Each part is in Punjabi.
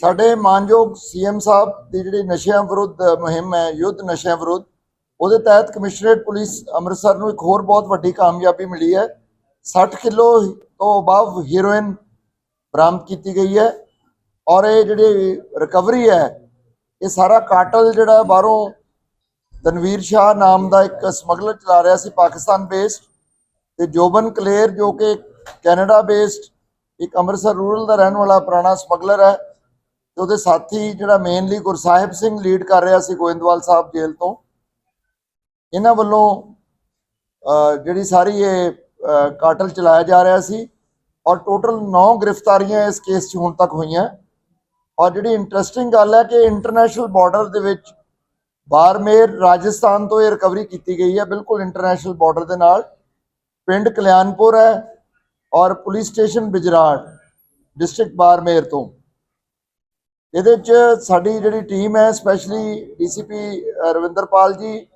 ਸਾਡੇ ਮਾਨਯੋਗ ਸੀਐਮ ਸਾਹਿਬ ਦੀ ਜਿਹੜੀ ਨਸ਼ਿਆਂ ਵਿਰੁੱਧ ਮੁਹਿੰਮ ਹੈ, ਯੁੱਧ ਨਸ਼ਿਆਂ ਵਿਰੁੱਧ, ਉਹਦੇ ਤਹਿਤ ਕਮਿਸ਼ਨਰੇਟ ਪੁਲਿਸ ਅੰਮ੍ਰਿਤਸਰ ਨੂੰ ਇੱਕ ਹੋਰ ਬਹੁਤ ਵੱਡੀ ਕਾਮਯਾਬੀ ਮਿਲੀ ਹੈ। 60 ਕਿਲੋ ਤੋਂ ਅਬਵ ਹੀਰੋਇਨ ਬਰਾਮਦ ਕੀਤੀ ਗਈ ਹੈ ਔਰ ਇਹ ਜਿਹੜੀ ਰਿਕਵਰੀ ਹੈ, ਇਹ ਸਾਰਾ ਕਾਟਲ ਜਿਹੜਾ ਬਾਹਰੋਂ ਤਨਵੀਰ ਸ਼ਾਹ ਨਾਮ ਦਾ ਇੱਕ ਸਮਗਲਰ ਚਲਾ ਰਿਹਾ ਸੀ, ਪਾਕਿਸਤਾਨ ਬੇਸਡ ਤੇ ਜੋਬਨ ਕਲੇਰ ਜੋ ਕਿ ਕੈਨੇਡਾ ਬੇਸਡ ਇੱਕ ਅੰਮ੍ਰਿਤਸਰ ਰੂਰਲ ਦਾ ਰਹਿਣ ਵਾਲਾ ਪੁਰਾਣਾ ਸਮਗਲਰ ਹੈ। ਤੇ ਉਹਦੇ ਸਾਥੀ ਜਿਹੜਾ ਮੇਨਲੀ ਗੁਰਸਾਹਿਬ ਸਿੰਘ ਲੀਡ ਕਰ ਰਿਹਾ ਸੀ ਗੋਇੰਦਵਾਲ ਸਾਹਿਬ ਜੇਲ੍ਹ ਤੋਂ, ਇਹਨਾਂ ਵੱਲੋਂ ਜਿਹੜੀ ਸਾਰੀ ਇਹ ਕਾਟਲ ਚਲਾਇਆ ਜਾ ਰਿਹਾ ਸੀ ਔਰ ਟੋਟਲ 9 ਗ੍ਰਿਫਤਾਰੀਆਂ ਇਸ ਕੇਸ 'ਚ ਹੁਣ ਤੱਕ ਹੋਈਆਂ। ਔਰ ਜਿਹੜੀ ਇੰਟਰਸਟਿੰਗ ਗੱਲ ਹੈ ਕਿ ਇੰਟਰਨੈਸ਼ਨਲ ਬਾਰਡਰ ਦੇ ਵਿੱਚ ਬਾਰਮੇਰ ਰਾਜਸਥਾਨ ਤੋਂ ਇਹ ਰਿਕਵਰੀ ਕੀਤੀ ਗਈ ਹੈ, ਬਿਲਕੁਲ ਇੰਟਰਨੈਸ਼ਨਲ ਬਾਰਡਰ ਦੇ ਨਾਲ। ਪਿੰਡ ਕਲਿਆਣਪੁਰ ਹੈ ਔਰ police station Bijrar district Barmer ਤੋਂ। ਇਹਦੇ ਚ ਸਾਡੀ ਜਿਹੜੀ ਟੀਮ ਹੈ specially DCP Ravinderpal ji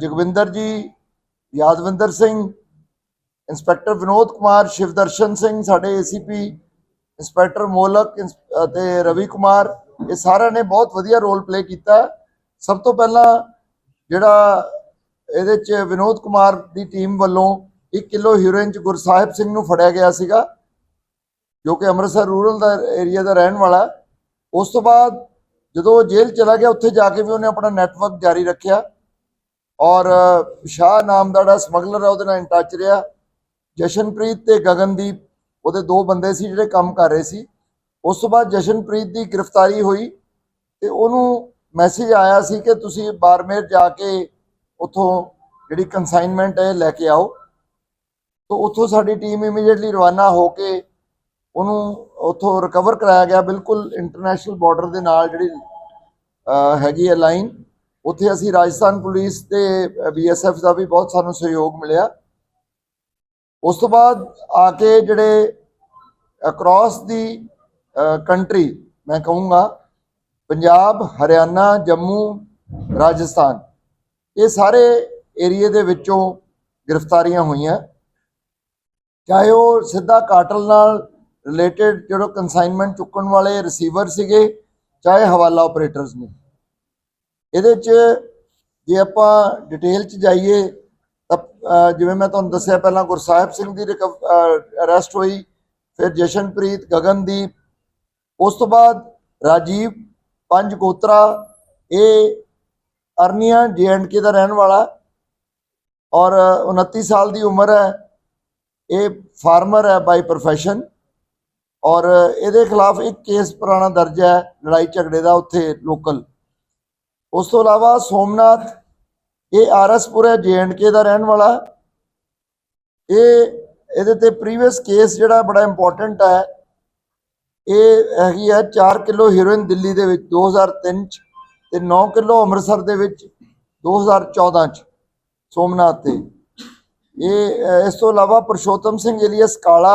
Jagwinder ji, Yadvinder Singh, inspector Vinod Kumar, Shivdarshan Singh, ਸਾਡੇ ਏਸੀਪੀ ਇੰਸਪੈਕਟਰ ਮੋਲਕ, ਇੰਸ- ਅਤੇ ਰਵੀ ਕੁਮਾਰ, ਇਹ ਸਾਰਿਆਂ ਨੇ ਬਹੁਤ ਵਧੀਆ ਰੋਲ ਪਲੇ ਕੀਤਾ। ਸਭ ਤੋਂ ਪਹਿਲਾਂ ਜਿਹੜਾ ਇਹਦੇ ਚ ਵਿਨੋਦ ਕੁਮਾਰ ਦੀ ਟੀਮ ਵੱਲੋਂ 1 ਕਿਲੋ ਹੀਰੋਇਨ ਚ ਗੁਰਸਾਹਿਬ ਸਿੰਘ ਨੂੰ ਫੜਿਆ ਗਿਆ ਸੀਗਾ। ਜੋ ਕਿ ਅੰਮ੍ਰਿਤਸਰ ਰੂਰਲ ਦਾ ਏਰੀਆ ਦਾ ਰਹਿਣ ਵਾਲਾ ਉਸ ਤੋਂ ਬਾਅਦ ਜਦੋਂ ਉਹ ਜੇਲ੍ਹ ਚਲਾ ਗਿਆ, ਉੱਥੇ ਜਾ ਕੇ ਵੀ ਉਹਨੇ ਆਪਣਾ ਨੈਟਵਰਕ ਜਾਰੀ ਰੱਖਿਆ। ਔਰ, ਸ਼ਾਹ ਨਾਮ ਦਾ ਜਿਹੜਾ ਸਮਗਲਰ ਹੈ, ਉਹਦੇ ਨਾਲ ਇਨ ਟੱਚ ਰਿਹਾ। ਜਸ਼ਨਪ੍ਰੀਤ ਤੇ ਗਗਨਦੀਪ, ਉਹਦੇ ਦੋ ਬੰਦੇ ਸੀ ਜਿਹੜੇ ਕੰਮ ਕਰ ਰਹੇ ਸੀ। ਉਸ ਤੋਂ ਬਾਅਦ ਜਸ਼ਨਪ੍ਰੀਤ ਦੀ ਗ੍ਰਿਫਤਾਰੀ ਹੋਈ ਤੇ ਉਹਨੂੰ ਮੈਸੇਜ ਆਇਆ ਸੀ ਕਿ ਤੁਸੀਂ ਬਾਰਮੇਰ ਜਾ ਕੇ ਉੱਥੋਂ ਜਿਹੜੀ ਕਨਸਾਈਨਮੈਂਟ ਹੈ, ਲੈ ਕੇ ਆਓ। ਤੋਂ ਉੱਥੋਂ ਸਾਡੀ ਟੀਮ ਇਮੀਡੀਏਟਲੀ ਰਵਾਨਾ ਹੋ ਕੇ ਉਹਨੂੰ ਉੱਥੋਂ ਰਿਕਵਰ ਕਰਾਇਆ ਗਿਆ, ਬਿਲਕੁਲ ਇੰਟਰਨੈਸ਼ਨਲ ਬਾਰਡਰ ਦੇ ਨਾਲ ਜਿਹੜੀ ਹੈਗੀ ਹੈ ਲਾਈਨ ਉੱਥੇ ਅਸੀਂ ਰਾਜਸਥਾਨ ਪੁਲਿਸ ਤੇ ਬੀਐਸਐਫ ਦਾ ਵੀ ਬਹੁਤ ਸਾਨੂੰ ਸਹਿਯੋਗ ਮਿਲਿਆ। ਉਸ ਤੋਂ ਬਾਅਦ ਆ ਕੇ ਜਿਹੜੇ ਅਕ੍ਰੋਸ ਦੀ ਕੰਟਰੀ ਮੈਂ ਕਹੂੰਗਾ, ਪੰਜਾਬ, ਹਰਿਆਣਾ, ਜੰਮੂ, ਰਾਜਸਥਾਨ, ਇਹ ਸਾਰੇ ਏਰੀਏ ਦੇ ਵਿੱਚੋਂ ਗ੍ਰਿਫਤਾਰੀਆਂ ਹੋਈਆਂ। ਚਾਹੇ ਉਹ ਸਿੱਧਾ ਕਾਟਲ ਨਾਲ ਰਿਲੇਟਡ ਜਿਹੜਾ ਕਨਸਾਈਨਮੈਂਟ ਚੁੱਕਣ ਵਾਲੇ ਰਿਸੀਵਰ ਸੀਗੇ, ਚਾਹੇ ਹਵਾਲਾ ਆਪਰੇਟਰਸ ਨੇ। ਇਹਦੇ 'ਚ ਜੇ ਆਪਾਂ ਡਿਟੇਲ 'ਚ ਜਾਈਏ, ਤਾਂ ਜਿਵੇਂ ਮੈਂ ਤੁਹਾਨੂੰ ਦੱਸਿਆ ਪਹਿਲਾਂ ਗੁਰਸਾਹਿਬ ਸਿੰਘ ਦੀ ਅਰੈਸਟ ਹੋਈ, ਫਿਰ ਜਸ਼ਨਪ੍ਰੀਤ, ਗਗਨਦੀਪ, ਉਸ ਤੋਂ ਬਾਅਦ ਰਾਜੀਵ, ਪੰਜ ਗੋਤਰਾ, ਇਹ ਅਰਨੀਆ ਕੇ ਦਾ ਰਹਿਣ ਵਾਲਾ, ਔਰ 29 ਸਾਲ ਦੀ ਉਮਰ ਹੈ, ਇਹ ਫਾਰਮਰ ਹੈ ਬਾਈ ਪ੍ਰੋਫੈਸ਼ਨ ਔਰ ਇਹਦੇ ਖਿਲਾਫ ਇੱਕ ਕੇਸ ਪੁਰਾਣਾ ਦਰਜ ਹੈ, ਲੜਾਈ ਝਗੜੇ ਦਾ ਉੱਥੇ ਲੋਕਲ ਉਸ ਤੋਂ ਇਲਾਵਾ ਸੋਮਨਾਥ, ਇਹ ਆਰਐਸਪੁਰ ਹੈ ਕੇ ਦਾ ਰਹਿਣ ਵਾਲਾ। ਇਹ, ਇਹਦੇ ਤੇ ਪ੍ਰੀਵੀਅਸ ਕੇਸ ਜਿਹੜਾ ਬੜਾ ਇੰਪੋਰਟੈਂਟ ਹੈ, ਇਹ ਹੈਗੀ ਹੈ 4 ਕਿਲੋ ਹੀਰੋਇਨ ਦਿੱਲੀ ਦੇ ਵਿੱਚ 2003 ਚ ਤੇ 9 ਕਿਲੋ ਅੰਮ੍ਰਿਤਸਰ ਦੇ ਵਿੱਚ 2014 ਚ, ਸੋਮਨਾਥ ਤੇ। ਇਹ, ਇਸ ਤੋਂ ਇਲਾਵਾ ਪੁਰਸ਼ੋਤਮ ਸਿੰਘ ਏਲੀਅਸ ਕਾਲਾ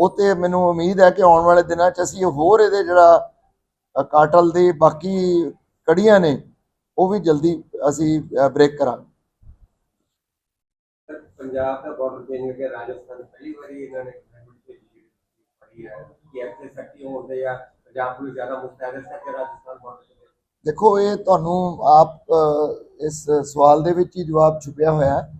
ਉਹ ਤੇ ਮੈਨੂੰ ਉਮੀਦ ਹੈ ਕਿ ਆਉਣ ਵਾਲੇ ਦਿਨਾਂ 'ਚ ਅਸੀਂ ਹੋਰ ਇਹਦੇ ਜਿਹੜਾ ਕਾਟਲ ਦੇ ਬਾਕੀ ਕੜੀਆਂ ਨੇ ਉਹ ਵੀ ਜਲਦੀ ਅਸੀਂ ਬ੍ਰੇਕ ਕਰਾਂਗੇ। ਪੰਜਾਬ ਦਾ ਬਾਰਡਰ ਚੇਂਜ ਕਰਕੇ ਰਾਜਸਥਾਨ ਪਹਿਲੀ ਵਾਰੀ ਇਹਨਾਂ ਨੇ ਗਵਰਨਮੈਂਟ ਤੇ ਲੀਡ ਫੜੀ ਹੈ ਕਿ ਐਸੇ ਸਖਤੀ ਹੋਣਦੇ ਆ ਪੰਜਾਬ ਪੁਲਿਸ ਜ਼ਿਆਦਾ ਮੁਸਤੈਦ ਹੈ ਕਿ ਰਾਜਸਥਾਨ ਬਾਰਡਰ ਤੇ ਦੇਖੋ ਇਹ ਤੁਹਾਨੂੰ ਆਪ ਇਸ ਸਵਾਲ ਦੇ ਵਿੱਚ ਹੀ ਜਵਾਬ ਛੁਪਿਆ ਹੋਇਆ ਹੈ।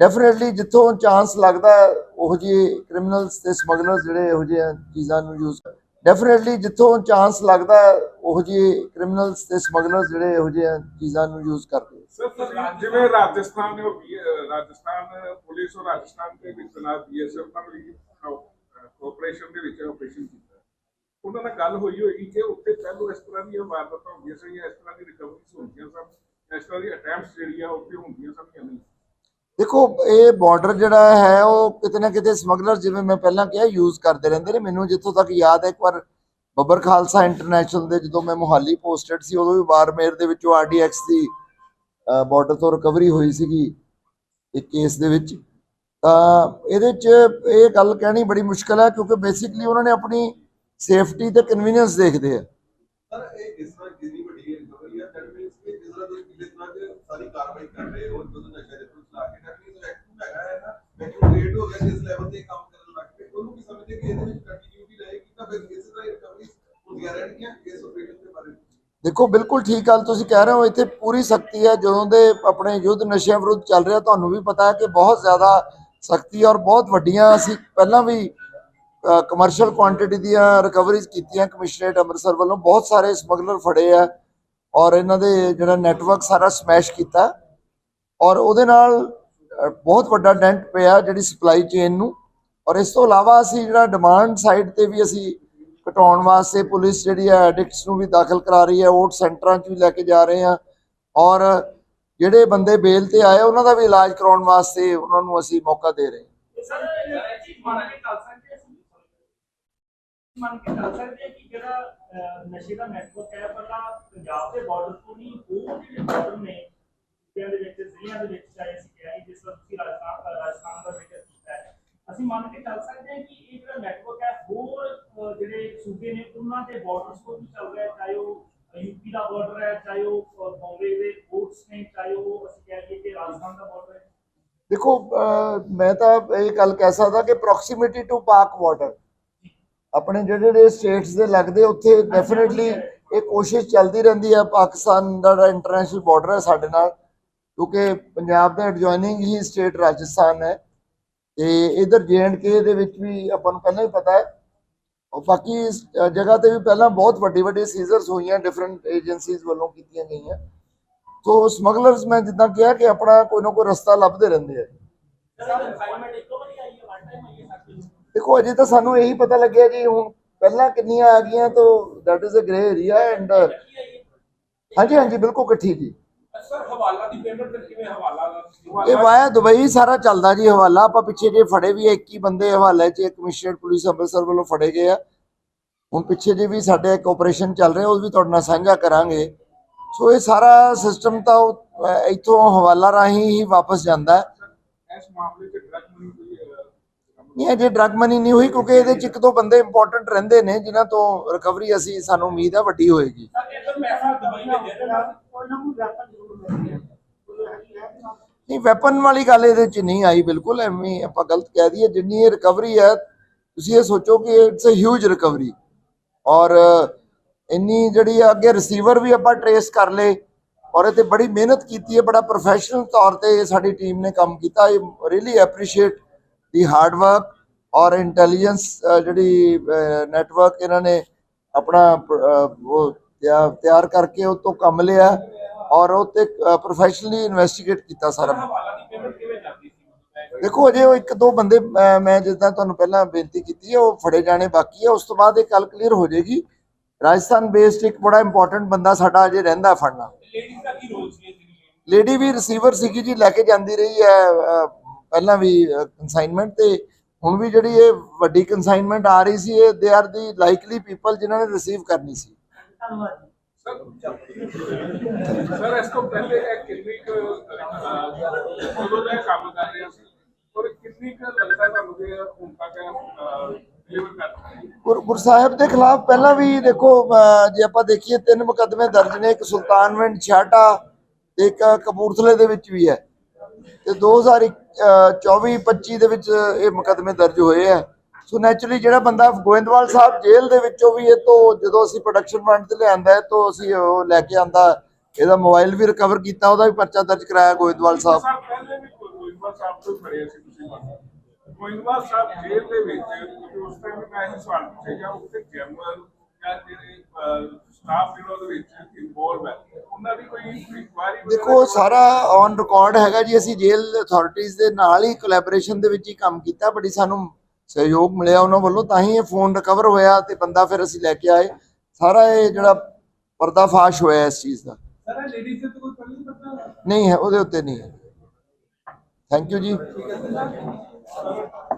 ਡੈਫੀਨਿਟਲੀ ਜਿੱਥੋਂ ਚਾਂਸ ਲੱਗਦਾ ਹੈ, ਉਹੋ ਜਿਹੇ ਕ੍ਰਿਮੀਨਲਸ ਤੇ ਸਮਗਲਰਸ ਜਿਹੜੇ ਇਹੋ ਜਿਹੇ ਚੀਜ਼ਾਂ ਨੂੰ ਯੂਜ਼ ਡੈਫੀਨਿਟਲੀ ਜਿੱਥੋਂ ਚਾਂਸ ਲੱਗਦਾ ਹੈ, ਉਹੋ ਜਿਹੇ ਕ੍ਰਿਮੀਨਲਸ ਤੇ ਸਮਗਲਰਸ ਜਿਹੜੇ ਇਹੋ ਜਿਹੇ ਚੀਜ਼ਾਂ ਨੂੰ ਯੂਜ਼ ਕਰਦੇ ਆ। ਸਰ ਤੁਸੀਂ ਜਿਵੇਂ ਰਾਜਸਥਾਨ ਨੇ ਰਾਜਸਥਾਨ ਪੁਲਿਸ ਔਰ ਰਾਜਸਥਾਨ ਦੇ ਵਿੱਚ ਤਨਾਤ ਬੀਐਸਐਫ ਨਾਲ ਵੀ ਕੋਆਪਰੇਸ਼ਨ ਦੇ ਵਿੱਚ ਆਪਰੇਸ਼ਨ ਕੀਤਾ ਉਹਨਾਂ ਨਾਲ ਗੱਲ ਹੋਈ ਹੋਏਗੀ ਕਿ ਉੱਥੇ ਪਹਿਲੋਂ ਇਸ ਤਰ੍ਹਾਂ ਦੀਆਂ ਵਾਰਦਾਤਾਂ ਹੁੰਦੀਆਂ ਸੀ ਜਾਂ ਇਸ ਤਰ੍ਹਾਂ ਦੀ ਰਿਕਵਰੀਜ਼ ਹੁੰਦੀਆਂ ਸਨ ਇਸ ਤਰ੍ਹਾਂ ਦੀ ਅਟੈਂਪਟਸ ਜਿਹੜੀਆਂ ਉੱਥੇ ਹੁੰਦੀਆਂ ਸਨ ਜਾਂ ਨਹੀਂ ਦੇਖੋ, ਇਹ ਬਾਰਡਰ ਜਿਹੜਾ ਹੈ, ਉਹ ਕਿਤੇ ਨਾ ਕਿਤੇ ਸਮਗਲਰ ਜਿਵੇਂ ਮੈਂ ਪਹਿਲਾਂ ਕਿਹਾ ਯੂਜ਼ ਕਰਦੇ ਰਹਿੰਦੇ ਨੇ। ਮੈਨੂੰ ਜਿੱਥੋਂ ਤੱਕ ਯਾਦ ਹੈ, ਇੱਕ ਵਾਰ ਬੱਬਰ ਖਾਲਸਾ ਇੰਟਰਨੈਸ਼ਨਲ ਦੇ ਜਦੋਂ ਮੈਂ ਮੁਹਾਲੀ ਪੋਸਟਡ ਸੀ, ਉਦੋਂ ਵੀ ਬਾਰਮੇਰ ਦੇ ਵਿੱਚੋਂ ਆਰਡੀਐਕਸ ਦੀ ਬਾਰਡਰ ਤੋਂ ਰਿਕਵਰੀ ਹੋਈ ਸੀਗੀ, ਇੱਕ ਕੇਸ ਦੇ ਵਿੱਚ। ਤਾਂ ਇਹਦੇ 'ਚ ਇਹ ਗੱਲ ਕਹਿਣੀ ਬੜੀ ਮੁਸ਼ਕਲ ਹੈ, ਕਿਉਂਕਿ ਬੇਸਿਕਲੀ ਉਹਨਾਂ ਨੇ ਆਪਣੀ ਸੇਫਟੀ ਤੇ ਕਨਵੀਨੀਅੰਸ ਦੇਖਦੇ ਆ। ਸਰ ਇਹ ਇਸ ਤਰ੍ਹਾਂ ਜਿੰਨੀ ਵੱਡੀ ਰਿਕਵਰੀ ਹੈ? ਦੈਟ ਮੀਨਸ ਕਿ ਜਿਸ ਤਰ੍ਹਾਂ ਤੁਸੀਂ ਪਿਛਲੇ ਤਰ੍ਹਾਂ ਸਾਰੀ ਕਾਰਵਾਈ ਕਰ ਰਹੇ ਹੋ, ਜਦੋਂ ਨਸ਼ਾ ਦੇ ਪੁਲਿਸ ਲਾ ਕੇ ਦੈਟ ਮੀਨਸ ਐਕਟਿਵ ਹੈਗਾ ਹੈ ਨਾ ਹੋ ਗਿਆ ਜਿਸ ਲੈਵਲ ਤੇ ਕੰਮ ਕਰਨ ਲੱਗ ਪਏ। ਉਹਨੂੰ ਕੀ ਸਮਝਦੇ ਕਿ ਇਹਦੇ ਵਿੱਚ ਕੰਟੀਨਿਊਟੀ ਰਹੇਗੀ, ਤਾਂ ਫਿਰ ਇਸੇ ਤਰ੍ਹਾਂ ਰਿਕਵਰੀ ਹੁੰਦੀਆਂ ਰਹਿਣਗੀਆਂ ਇਸ ਆਪਰੇਸ਼ਨ ਦੇ ਬਾਰੇ ਦੇਖੋ, ਬਿਲਕੁਲ ਠੀਕ ਗੱਲ ਤੁਸੀਂ ਕਹਿ ਰਹੇ ਹੋ, ਇੱਥੇ ਪੂਰੀ ਸਖਤੀ ਹੈ। ਜਦੋਂ ਦੇ ਆਪਣੇ ਯੁੱਧ ਨਸ਼ਿਆਂ ਵਿਰੁੱਧ ਚੱਲ ਰਿਹਾ, ਤੁਹਾਨੂੰ ਵੀ ਪਤਾ ਹੈ ਕਿ ਬਹੁਤ ਜ਼ਿਆਦਾ ਸਖਤੀ ਔਰ ਬਹੁਤ ਵੱਡੀਆਂ ਅਸੀਂ ਪਹਿਲਾਂ ਵੀ ਕਮਰਸ਼ੀਅਲ ਕੁਆਂਟੀਟੀ ਦੀਆਂ ਰਿਕਵਰੀਜ਼ ਕੀਤੀਆਂ ਕਮਿਸ਼ਨਰੇਟ ਅੰਮ੍ਰਿਤਸਰ ਵੱਲੋਂ। ਬਹੁਤ ਸਾਰੇ ਸਮਗਲਰ ਫੜੇ ਆ ਔਰ ਇਹਨਾਂ ਦੇ ਜਿਹੜਾ ਨੈਟਵਰਕ ਸਾਰਾ ਸਮੈਸ਼ ਕੀਤਾ। ਔਰ ਉਹਦੇ ਨਾਲ ਬਹੁਤ ਵੱਡਾ ਡੈਂਟ ਪਿਆ ਜਿਹੜੀ ਸਪਲਾਈ ਚੇਨ ਨੂੰ। ਔਰ ਇਸ ਤੋਂ ਇਲਾਵਾ ਅਸੀਂ ਜਿਹੜਾ ਡਿਮਾਂਡ ਸਾਈਡ ਤੇ ਵੀ ਅਸੀਂ ਘਟਾਉਣ ਵਾਸਤੇ ਪੁਲਿਸ ਜਿਹੜੀ ਹੈ ਐਡਿਕਟਸ ਨੂੰ ਵੀ ਦਾਖਲ ਕਰਾ ਰਹੀ ਹੈ ਵੋਟ ਸੈਂਟਰਾਂ 'ਚ ਵੀ ਲੈ ਕੇ ਜਾ ਰਹੇ ਆ ਔਰ ਜਿਹੜੇ ਬੰਦੇ ਬੇਲ ਤੇ ਆਏ, ਉਹਨਾਂ ਦਾ ਵੀ ਇਲਾਜ ਕਰਾਉਣ ਵਾਸਤੇ ਉਹਨਾਂ ਨੂੰ ਅਸੀਂ ਮੌਕਾ ਦੇ ਰਹੇ ਨਸ਼ੇ ਦਾ ਨੈਟਵਰਕ ਹੈ, ਪਹਿਲਾਂ ਪੰਜਾਬ ਦੇ ਬਾਰਡਰ ਤੋਂ ਨਹੀਂ, ਹੋਰ ਜਿਹੜੇ ਬਾਰਡਰ ਨੇ ਸੂਬਿਆਂ ਦੇ ਵਿੱਚ ਜ਼ਿਲ੍ਹਿਆਂ ਦੇ ਵਿੱਚ ਚਾਹੇ ਅਸੀਂ ਕਿਹਾ ਜਿਸ ਤਰ੍ਹਾਂ ਤੁਸੀਂ ਰਾਜਸਥਾਨ ਰਾਜਸਥਾਨ ਦਾ ਜ਼ਿਕਰ ਕੀਤਾ ਹੈ ਅਸੀਂ ਮੰਨ ਕੇ ਚੱਲ ਸਕਦੇ ਹਾਂ ਕਿ ਇਹ ਜਿਹੜਾ ਨੈਟਵਰਕ ਹੈ ਹੋਰ ਅਹ, ਜਿਹੜੇ ਸੂਬੇ ਨੇ ਉਹਨਾਂ ਦੇ ਬਾਰਡਰਸ ਤੋਂ ਵੀ ਚੱਲ ਰਿਹਾ ਹੈ, ਚਾਹੇ ਉਹ ਯੂਪੀ ਦਾ ਬਾਰਡਰ ਹੈ ਚਾਹੇ ਉਹ ਅਹ, ਬੰਬੇ ਦੇ ਕੋਰਟਸ ਨੇ ਚਾਹੇ ਉਹ ਅਸੀਂ ਕਹਿ ਲਈਏ ਕਿ ਰਾਜਸਥਾਨ ਦਾ ਬਾਰਡਰ ਹੈ ਦੇਖੋ ਅਹ, ਮੈਂ ਤਾਂ ਇਹ ਗੱਲ ਕਹਿ ਸਕਦਾ ਕਿ ਪ੍ਰੋਕਸੀਮਿਟੀ ਟੂ ਪਾਕ ਵਾਟਰ ਆਪਣੇ ਜਿਹੜੇ ਜਿਹੜੇ ਸਟੇਟਸ ਦੇ ਲੱਗਦੇ ਉੱਥੇ ਡੈਫੀਨਿਟਲੀ ਇਹ ਕੋਸ਼ਿਸ਼ ਚੱਲਦੀ ਰਹਿੰਦੀ ਹੈ ਪਾਕਿਸਤਾਨ ਦਾ ਜਿਹੜਾ ਇੰਟਰਨੈਸ਼ਨਲ ਬਾਰਡਰ ਹੈ ਸਾਡੇ ਨਾਲ ਕਿਉਂਕਿ ਪੰਜਾਬ ਦਾ ਐਡਜੋਇਨਿੰਗ ਹੀ ਸਟੇਟ ਰਾਜਸਥਾਨ ਹੈ। ਤੇ ਇਧਰ ਕੇ ਦੇ ਵਿੱਚ ਵੀ ਆਪਾਂ ਨੂੰ ਪਹਿਲਾਂ ਹੀ ਪਤਾ ਹੈ। ਔਰ ਬਾਕੀ ਇਸ, ਅ, ਜਗ੍ਹਾ ਤੇ ਵੀ ਪਹਿਲਾਂ ਬਹੁਤ ਵੱਡੀ ਵੱਡੀ ਸੀਜ਼ਰਸ ਹੋਈਆਂ ਡਿਫਰੈਂਟ ਏਜੰਸੀਜ਼ ਵੱਲੋਂ ਕੀਤੀਆਂ ਗਈਆਂ। ਸੋ ਸਮਗਲਰਸ ਮੈਂ ਜਿੱਦਾਂ ਕਿਹਾ ਕਿ ਆਪਣਾ ਕੋਈ ਨਾ ਕੋਈ ਰਸਤਾ ਲੱਭਦੇ ਰਹਿੰਦੇ ਆ। ਸਰ ਕਨਫਾਈਨਮੈਂਟ ਇੱਕੋ ਵਾਰੀ ਆਈ ਹੈ ਵਨ ਟਾਈਮ ਆਈ ਹੈ ਸਾਡੀ ਦੇਖੋ ਅਜੇ ਤਾਂ ਸਾਨੂੰ ਇਹੀ ਪਤਾ ਲੱਗਿਆ ਜੀ ਹੁਣ ਪਹਿਲਾਂ ਕਿੰਨੀਆਂ ਆ ਗਈਆਂ ਤਾਂ that is uh grey area and ਹਾਂਜੀ ਹਾਂਜੀ ਬਿਲਕੁਲ ਇਕੱਠੀ ਜੀ। ਸਰ ਹਵਾਲਾ ਦੀ ਪੇਮੈਂਟ ਫਿਰ ਕਿਵੇਂ ਹਵਾਲਾ ਇਹ ਵਾਇਆ ਦੁਬਈ ਸਾਰਾ ਚੱਲਦਾ ਜੀ ਹਵਾਲਾ। ਆਪਾਂ ਪਿੱਛੇ ਜੇ ਫੜੇ ਵੀ ਆ, 21 ਬੰਦੇ ਹਵਾਲੇ 'ਚ ਕਮਿਸ਼ਨਰੇਟ ਪੁਲਿਸ ਅੰਮ੍ਰਿਤਸਰ ਵੱਲੋਂ ਫੜੇ ਗਏ ਆ। ਹੁਣ ਪਿੱਛੇ ਜੇ ਵੀ ਸਾਡੇ ਇੱਕ ਆਪਰੇਸ਼ਨ ਚੱਲ ਰਿਹਾ ਉਹ ਵੀ ਤੁਹਾਡੇ ਨਾਲ ਸਾਂਝਾ ਕਰਾਂਗੇ। ਸੋ ਇਹ ਸਾਰਾ ਸਿਸਟਮ ਤਾਂ ਇੱਥੋਂ ਹਵਾਲਾ ਰਾਹੀਂ ਹੀ ਵਾਪਸ ਜਾਂਦਾ। ਹੈ ਇਸ ਮਾਮਲੇ 'ਚ ਡਰਗ ਮਨੀ ਕੋਈ ਅਹ, ਨਹੀਂ, ਅਜੇ ਡਰਗ ਮਨੀ ਨਹੀਂ ਹੋਈ ਕਿਉਂਕਿ ਇਹਦੇ 'ਚ ਇੱਕ ਦੋ ਬੰਦੇ ਇੰਪੋਰਟੈਂਟ ਰਹਿੰਦੇ ਨੇ, ਜਿਨ੍ਹਾਂ ਤੋਂ ਰਿਕਵਰੀ ਅਸੀਂ, ਸਾਨੂੰ ਉਮੀਦ ਹੈ ਵੱਡੀ ਹੋਏਗੀ। ਨਹੀਂ ਵੈਪਨ ਵਾਲੀ ਗੱਲ ਇਹਦੇ 'ਚ ਨਹੀਂ ਆਈ, ਬਿਲਕੁਲ ਐਵੇਂ ਆਪਾਂ ਗਲਤ ਕਹਿ ਦਈਏ, ਜਿੰਨੀ ਇਹ ਰਿਕਵਰੀ ਹੈ ਤੁਸੀਂ ਇਹ ਸੋਚੋ ਕਿ ਇਟਸ ਅ ਹਿਊਜ ਰਿਕਵਰੀ ਔਰ ਇੰਨੀ ਜਿਹੜੀ ਅੱਗੇ ਰਿਸੀਵਰ ਵੀ ਆਪਾਂ ਟਰੇਸ ਕਰ ਲਏ, ਔਰ ਇਹ ਤੇ ਬੜੀ ਮਿਹਨਤ ਕੀਤੀ ਹੈ, ਬੜਾ ਪ੍ਰੋਫੈਸ਼ਨਲ ਤੌਰ ਤੇ ਸਾਡੀ ਟੀਮ ਨੇ ਕੰਮ ਕੀਤਾ I really appreciate the hard work ਔਰ ਇੰਟੈਲੀਜੈਂਸ ਜਿਹੜੀ ਨੈਟਵਰਕ ਇਹਨਾਂ ਨੇ ਆਪਣਾ ਉਹ ਤਿਆ- ਤਿਆਰ ਕਰਕੇ ਉਹ ਤੋਂ ਕੰਮ ਲਿਆ ਔਰ ਉਹ ਤੇ ਪ੍ਰੋਫੈਸ਼ਨਲੀ ਇਨਵੈਸਟੀਗੇਟ ਕੀਤਾ ਸਾਰਾ। ਦੇਖੋ ਅਜੇ ਉਹ ਇੱਕ ਦੋ ਬੰਦੇ ਮੈਂ ਜਿੱਦਾਂ ਤੁਹਾਨੂੰ ਪਹਿਲਾਂ ਬੇਨਤੀ ਕੀਤੀ ਹੈ ਉਹ ਫੜੇ ਜਾਣੇ ਬਾਕੀ ਹੈ ਉਸ ਤੋਂ ਬਾਅਦ ਇਹ ਕੱਲ ਕਲੀਅਰ ਹੋ ਜਾਏਗੀ। ਰਾਜਸਥਾਨ ਬੇਸਡ ਇੱਕ ਬੜਾ ਇੰਪੋਰਟੈਂਟ ਬੰਦਾ ਸਾਡਾ ਅਜੇ ਰਹਿੰਦਾ ਫੜਨਾ। ਲੇਡੀ ਵੀ ਰਿਸੀਵਰ ਸੀਗੀ ਜੀ ਲੈ ਕੇ ਜਾਂਦੀ ਰਹੀ ਹੈ ਪਹਿਲਾਂ ਵੀ ਕੰਸਾਈਨਮੈਂਟ ਤੇ ਹੁਣ ਵੀ ਜਿਹੜੀ ਇਹ ਵੱਡੀ ਕੰਸਾਈਨਮੈਂਟ ਆ ਰਹੀ ਸੀ ਇਹ they are the likely people ਜਿਨ੍ਹਾਂ ਨੇ ਰਿਸੀਵ ਕਰਨੀ ਸੀ। ਧੰਨਵਾਦ ਸਰ ਇਸ ਤੋਂ ਪਹਿਲੇ ਇਹ ਕਿੰਨੀ ਕੁ ਅਹ, ਉਦੋਂ ਦਾ ਇਹ ਕੰਮ ਕਰ ਰਿਹਾ ਸੀ ਔਰ ਕਿੰਨੀ ਕੁ ਲੱਗਦਾ ਤੁਹਾਨੂੰ ਕਿ ਹੁਣ ਤੱਕ ਡਿਲੀਵਰ ਕਰ ਦਿੱਤੀ ਗੁਰ ਗੁਰ ਸਾਹਿਬ ਦੇ ਖਿਲਾਫ ਪਹਿਲਾਂ ਵੀ ਦੇਖੋ ਜੇ ਆਪਾਂ ਦੇਖੀਏ ਤਿੰਨ ਮੁਕੱਦਮੇ ਦਰਜ ਨੇ ਇੱਕ ਸੁਲਤਾਨਵਿੰਡ ਛਾਟਾ ਇੱਕ ਕਪੂਰਥਲੇ ਦੇ ਵਿੱਚ ਵੀ ਹੈ। ਤੇ 2024 25 ਦੇ ਵਿੱਚ ਇਹ ਮੁਕੱਦਮੇ ਦਰਜ ਹੋਏ ਆ। ਸੋ ਨੈਚੁਰਲੀ ਜਿਹੜਾ ਬੰਦਾ ਗੋਇੰਦਵਾਲ ਸਾਹਿਬ ਜੇਲ੍ਹ ਦੇ ਵਿੱਚੋਂ ਵੀ ਇਹ ਤੋਂ ਜਦੋਂ ਅਸੀਂ ਪ੍ਰੋਡਕਸ਼ਨ ਫੰਡ ਤੇ ਲਿਆਂਦਾ ਹੈ ਅਸੀਂ ਉਹ ਲੈ ਕੇ ਆਂਦਾ, ਇਹਦਾ ਮੋਬਾਈਲ ਵੀ ਰਿਕਵਰ ਕੀਤਾ, ਉਹਦਾ ਵੀ ਪਰਚਾ ਦਰਜ ਕਰਾਇਆ ਗੋਇੰਦਵਾਲ ਸਾਹਿਬ। ਗੋਇੰਦਵਾਲ ਸਾਹਿਬ ਤੋਂ ਫੜਿਆ ਸੀ ਤੁਸੀਂ ਗੋਇੰਦਵਾਲ ਸਾਹਿਬ ਜੇਲ੍ਹ ਦੇ ਵਿੱਚ ਉਸ ਟਾਈਮ ਮੈਂ ਇਹ ਸਵਾਲ ਪੁੱਛਿਆ ਉੱਥੇ ਜਨਰਲ ਜਾਂ ਜਿਹੜੇ ਸਟਾਫ ਜਿਹੜਾ ਉਹਦੇ ਵਿੱਚ ਇਨਵੋਲਵ ਹੈ। ਉਹਨਾਂ ਦੀ ਕੋਈ ਇਨਕੁਆਇਰੀ ਦੇਖੋ ਸਾਰਾ ਔਨ ਰਿਕਾਰਡ ਹੈਗਾ ਜੀ ਅਸੀਂ ਜੇਲ੍ਹ ਅਥਾਰਟੀਆਂ ਦੇ ਨਾਲ ਹੀ ਕੋਲੈਬੋਰੇਸ਼ਨ ਦੇ ਵਿੱਚ ਹੀ ਕੰਮ ਕੀਤਾ ਬੜੀ ਸਾਨੂੰ ਸਹਿਯੋਗ ਮਿਲਿਆ ਉਹਨਾਂ ਵੱਲੋਂ ਤਾਂ ਹੀ ਇਹ ਫੋਨ ਰਿਕਵਰ ਹੋਇਆ ਤੇ ਬੰਦਾ ਫਿਰ ਅਸੀਂ ਲੈ ਕੇ ਆਏ। ਸਾਰਾ ਇਹ ਜਿਹੜਾ ਪਰਦਾਫਾਸ਼ ਹੋਇਆ ਇਸ ਚੀਜ਼ ਦਾ। ਸਰ ਲੇਡੀਜ਼ ਤੇ ਕੋਈ ਪਹਿਲੇ ਪਤਾ ਨਹੀਂ ਹੈ ਉਹਦੇ ਉੱਤੇ ਨਹੀਂ ਹੈ। ਥੈਂਕ ਯੂ ਜੀ।